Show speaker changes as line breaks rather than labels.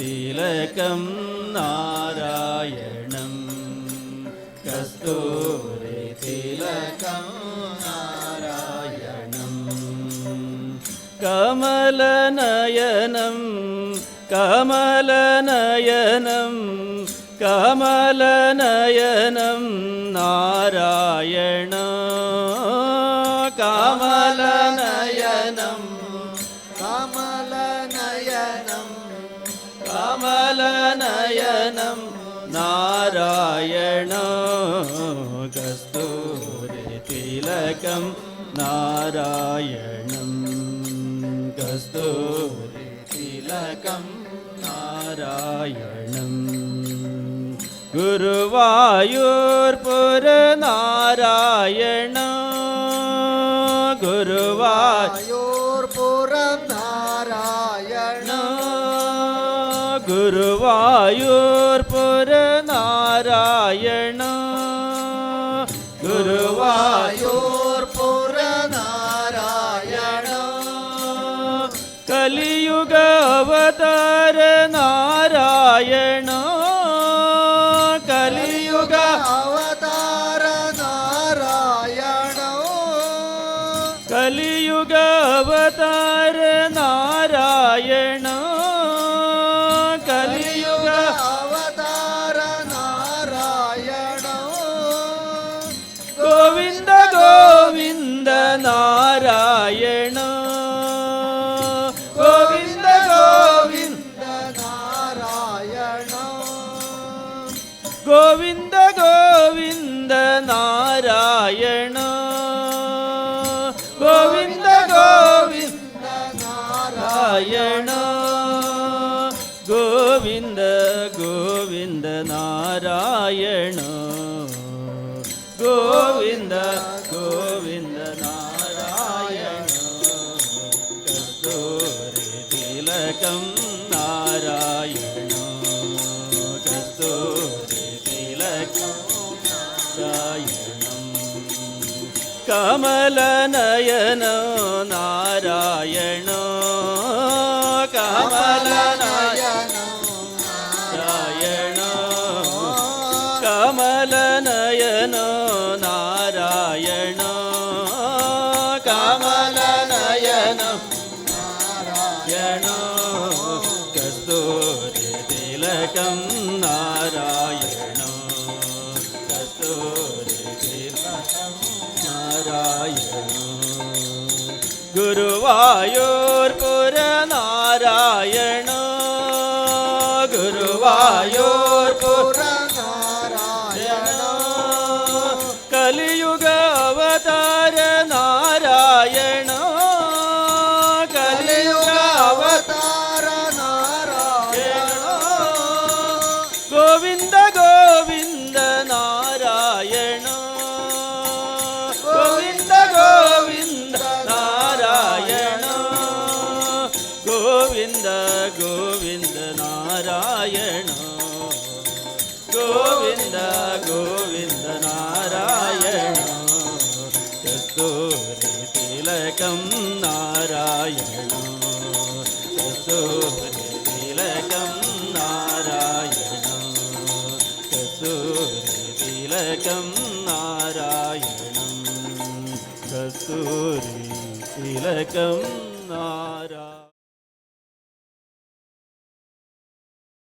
Thilakam നാരായണം. Kasturi Thilakam നാരായണം. കമലനയനം കമലനയനം കമലനയനം Narayana. കമലനയനം
കമലനയനം
Narayana Kasturi Thilakam നാരായണം Kasturi Thilakam നാരായണം
ഗുരുവായൂർപുര Narayana
Guruvayur Guruvayur पुरनारायण Guruvayur
पुरनारायण कलियुगावतार
Narayan Kaliyuga Avtar Narayan
कलियुगावतार Narayan
Govinda Govinda Narayana. Govinda Govinda
Narayana.
Govinda Govinda Narayana. Govinda Govinda Narayana. Kasturi Thilakam Narayana. നാരായണം. കമലനയന Narayana? കമലനയന Narayana? കമലനയന Narayana? കമലനയന Narayana? Kasturi Thilakam Narayana? Kasturi Thilakam Narayana Guruvayur പുരനാരായണ Guruvayur Narayana Govinda Govinda Narayana. Kasturi Thilakam Narayana. Kasturi Thilakam Narayana. Kasturi Thilakam നാരായണം. Kasturi Thilakam Narayana